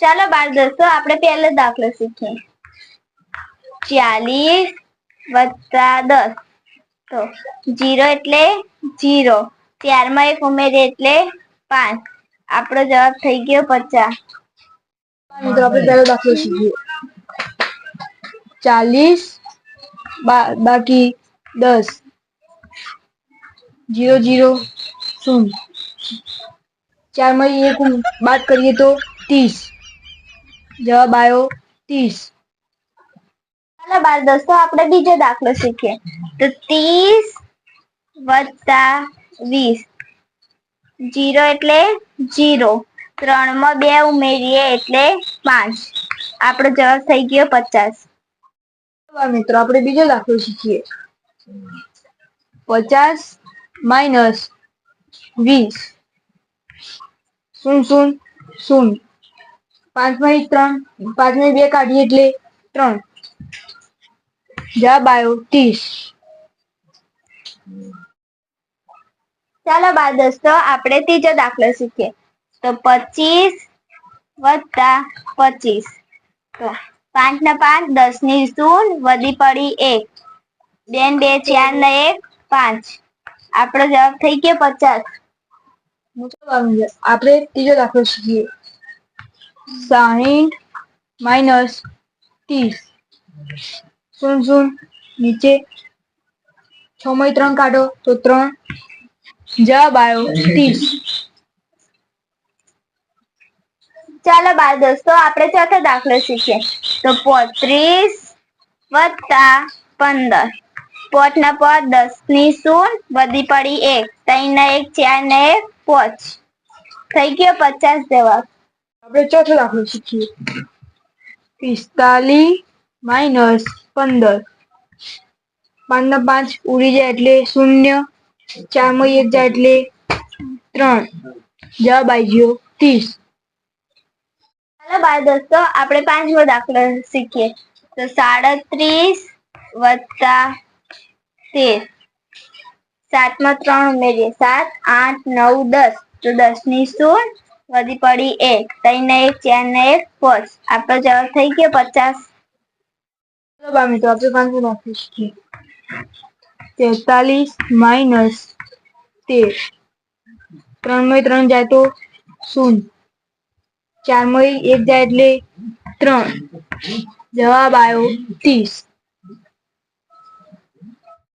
ચાલો બાર દોસ્તો આપણે પહેલો દાખલો શીખીએ. ચાલીસ વત્તા દસ. તો જીરો એટલે જીરો. ત્યારમાં એક ઉમેરીએ એટલે પાંચ. આપણો જવાબ થઈ ગયો પચાસ. મિત્રો આપણે પહેલો દાખલો શીખીએ. ચાલીસ બાકી દસ. જીરો જીરો, શૂન્ય. ચારમાંથી એક બાદ કરીએ તો ત્રીસ. જવાબ આવ્યો ત્રીસ. ચાલો બાર દોસ્તો આપણે બીજો દાખલો શીખીએ. તો ત્રીસ વત્તા વીસ. જીરો એટલે જીરો. ત્રણમાં બે ઉમેરીએ એટલે પાંચ. આપણો જવાબ થઈ ગયો પચાસ. મિત્રો આપણે બીજો દાખલો શીખીએ. પચાસ માઇનસ વીસ. શું શું? શૂન્ય. પાંચમાં ત્રણ પાંચમાંથી બે કાઢીએ એટલે ત્રણ. જવાબ આવ્યો ત્રીસ. ચાલો બાળ દોસ્તો આપણે ત્રીજો દાખલો શીખીએ. તો પચીસ વત્તા પચીસ. પાંચ ને પાંચ દસની શૂન વધી પડી એક. બેન બે ચાર ને એક પાંચ. આપણો જવાબ થઈ ગયો પચાસ. આપણે ત્રીજો દાખલો શીખીએ. સાહીઠ માઇનસ ત્રીસ. શૂન્ય શૂન્ય નીચે. છ માં ત્રણ કાઢો તો ત્રણ. જવાબ આવ્યો ત્રીસ. ચાલો બાર દોસ્તો, આપણે ચોથો દાખલો શીખીએ. તો પોત્રીસ વત્તા પંદર. પોટ ના પોટ દસની શૂન, વધી પડી એક. ત્રણ ને એક ચાર ને એક, પોચ. થઈ ગયો પચાસ જવાબ. આપણે ચોથો દાખલો શીખીએ પિસ્તાલીસ માઇનસ પંદર. પાંચ પાંચ ઉડી જાય એટલે શૂન્ય. ચારમાં એક જાય એટલે ત્રણ. જવાબ આવી ગયો ત્રીસ. ચાલો બાળ દોસ્તો, આપણે પાંચમો દાખલો શીખીએ. તો સાડત્રીસ વત્તા તેર. સાતમાં ત્રણ ઉમેરીએ. સાત, આઠ, નવ, દસ. તો દસની શૂન વધી પડી એક ત્રણ એક ચાર ને એક પાંચ આપણો જવાબ થઈ ગયો પચાસ. મિત્રો આપણે દાખલો શીખીએ તેતાલીસ માઇનસ તેર. ત્રણ મય ત્રણ જાય તો શૂન્ય મય એક જાય એટલે ત્રણ. જવાબ આવ્યો ત્રીસ.